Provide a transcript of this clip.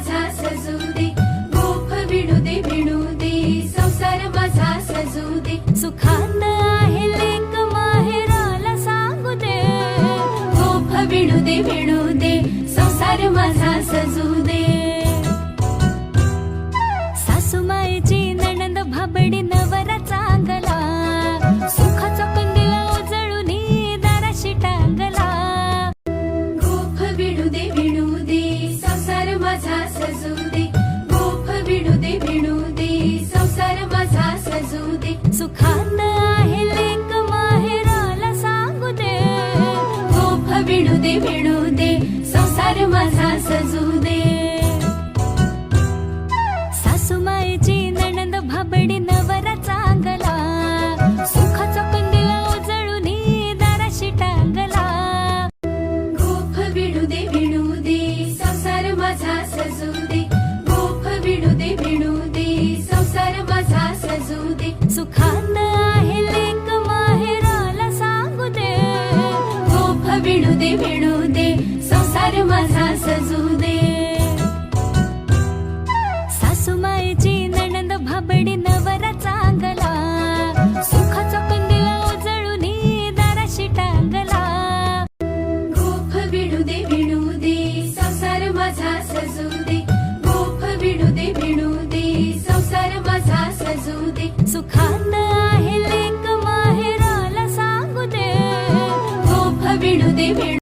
माझा सजू दे गोफ भिडू दे भिडू दे संसार माझा सजू दे सुखान आहे लेक माहेराला सांगू दे गोफ दे दे संसार माझा सजू दे नणंद भाबडी सुखात आहे लेख माहेराला सांगू दे हो विणू दे विणू सुखात आहे लेक माहेराला सांगू दे. खूप विणू दे विणू दे संसार माझा सजू दे. सासूमाईची नणंद भाबडी नवरा चांगला. सुखाचा कंदिला उजळून दाराशी टांगला. खूप विणू दे विणू दे संसार माझा सजू दे. सुखात आहे लेख माहेराला सांगू दे हो बिणू दे